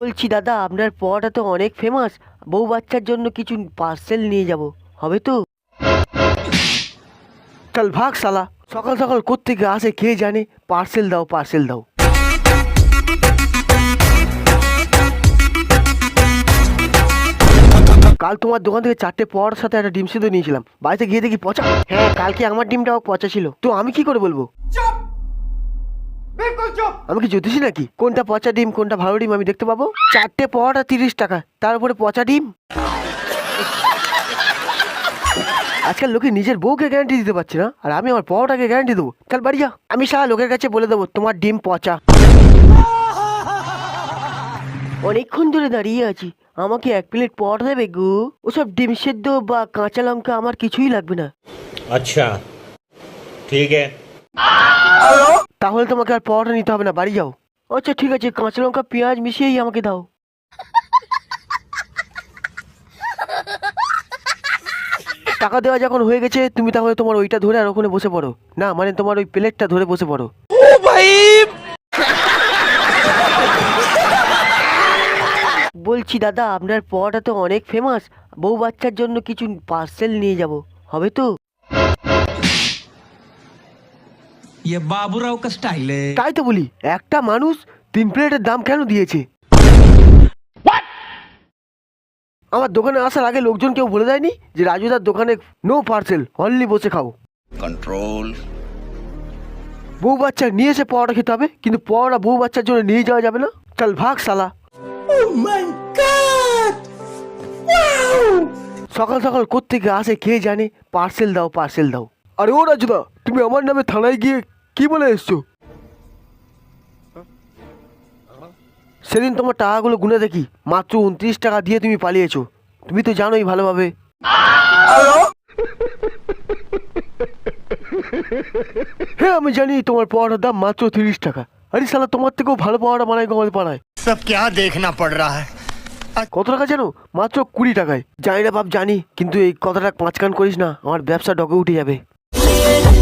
বলছি, দাদা, আপনার পরোটা তো অনেক ফেমাস বউ বাচ্চার জন্য কিছু পার্সেল নিয়ে যাব। হবে তো? চল ভাগ, শালা। সকাল সকাল কোত্থেকে আসে, কে জানে? পার্সেল দাও পার্সেল দাও। কাল তোমার দোকান থেকে চারটে পরোটার সাথে একটা ডিম সিদ্ধ নিয়েছিলাম। বাড়িতে গিয়ে দেখি পচা। হ্যাঁ কালকে আমার ডিমটাও পচা ছিল। তো আমি কি করে বলব? আমি কি জ্যোতিষী নাকি? কোনটা পচা ডিম কোনটা ভালো ডিম আমি দেখতে পাবো? চারটে পরোটা তিরিশ টাকা তার উপরে পচা ডিম? আজকাল লোকে নিজের বউকে গ্যারান্টি দিতে পারছে না আর আমি আমার পরোটাকে গ্যারান্টি দেবো। কাল বাড়ি যা। আমি সারা লোকের কাছে বলে দেবো তোমার ডিম পচা। অনেকক্ষণ ধরে দাঁড়িয়ে আছি। আমাকে এক প্লেট পরোটা দেবে গো? ওসব ডিম সেদ্ধ বা কাঁচা লঙ্কা আমার কিছুই লাগবে না। আচ্ছা ঠিক আছে। তাহলে তোমাকে আর পরোটা নিতে হবে না, বাড়ি যাও। আচ্ছা ঠিক আছে, কাঁচা লঙ্কা, পেঁয়াজ মিশিয়েই আমাকে দাও। টাকা দেওয়া যখন হয়ে গেছে, তুমি তাহলে তোমার ওইটা ধরে আর ওখানে বসে পড়ো। না মানে তোমার ওই প্লেটটা ধরে বসে পড়ো। ও ভাই বলছি, দাদা, আপনার পরোটা তো অনেক ফেমাস বউ বাচ্চার জন্য কিছু পার্সেল নিয়ে যাব। হবে তো? ये बाबूराव का स्टाइल है তাই তো বলি একটা মানুষ তিন প্লেটের দাম কেন দিয়েছে আমার দোকানে আসার আগে লোকজন কেউ বলে দেয়নি যে রাজুদার দোকানে নো পার্সেল অনলি বসে খাও control বউ বাচ্চা নিয়ে এসে পরোটা খেতে হবে কিন্তু পরোটা বউ বাচ্চার জন্য নিয়ে যাওয়া যাবে না চল ভাগ সালা সকাল সকাল কোত্থেকে আসে কে জানে পার্সেল দাও পার্সেল দাও আরে ও রাজুদা তুমি আমার নামে থানায় গিয়ে কি বলে এসছো সেদিন তোমার টাকাগুলো গুনে দেখি মাত্র উনত্রিশ টাকা দিয়ে তুমি পালিয়েছো তুমি তো জানোই ভালোভাবে হ্যাঁ আমি জানি তোমার পাওয়াটার দাম মাত্র তিরিশ টাকা আরে সালা তোমার থেকেও ভালো পাওয়াটা বানায় গো আমাদের পাড়ায় सब क्या देखना पड़ रहा है কত টাকা জানো মাত্র কুড়ি টাকায় জানি না বাপ জানি কিন্তু এই কথাটা পাঁচকান করিস না আমার ব্যবসা ডগে উঠে যাবে it.